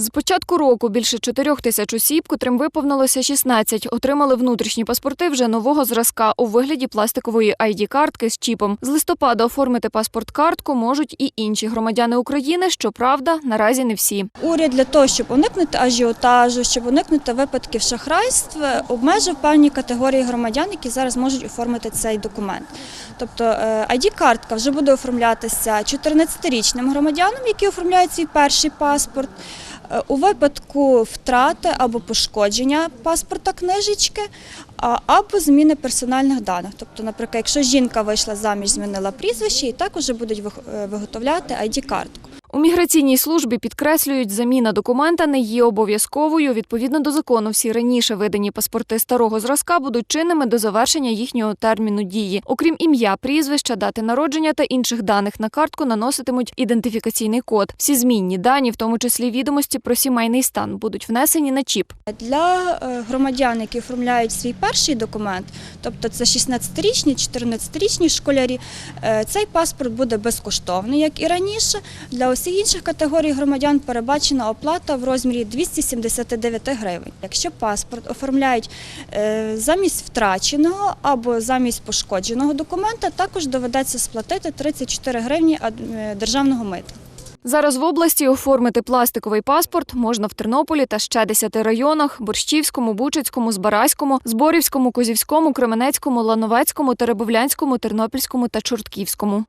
З початку року більше 4 тисяч осіб, котрим виповнилося 16, отримали внутрішні паспорти вже нового зразка у вигляді пластикової ID-картки з чіпом. З листопада оформити паспорт-картку можуть і інші громадяни України. Щоправда, наразі не всі. Уряд для того, щоб уникнути ажіотажу, щоб уникнути випадків шахрайств, обмежив певні категорії громадян, які зараз можуть оформити цей документ. Тобто е, ID-картка вже буде оформлятися 14-річним громадянам, які оформляють свій перший паспорт. Е, У випадку втрати або пошкодження паспорта книжечки, або зміни персональних даних. Тобто, наприклад, якщо жінка вийшла заміж, змінила прізвище, і також будуть е, виготовляти ID-картку. У міграційній службі підкреслюють, заміна документа не є обов'язковою. Відповідно до закону, всі раніше видані паспорти старого зразка будуть чинними до завершення їхнього терміну дії. Окрім ім'я, прізвища, дати народження та інших даних на картку наноситимуть ідентифікаційний код. Всі змінні дані, в тому числі відомості про сімейний стан, будуть внесені на чіп. Для е, громадян, які оформляють свій перший документ, тобто це 16-річні, 14-річні школярі, е, цей паспорт буде безкоштовний, як і раніше. Для усіх інших категорій громадян передбачена оплата в розмірі 279 гривень. Якщо паспорт оформляють е, замість втраченого або замість пошкодженого документа, також доведеться сплатити 34 гривні е, державного мита. Зараз в області оформити пластиковий паспорт можна в Тернополі та ще 10 районах: Борщівському, Бучицькому, Збаразькому, Зборівському, Козівському, Кременецькому, Лановецькому, Теребовлянському, Тернопільському та Чортківському.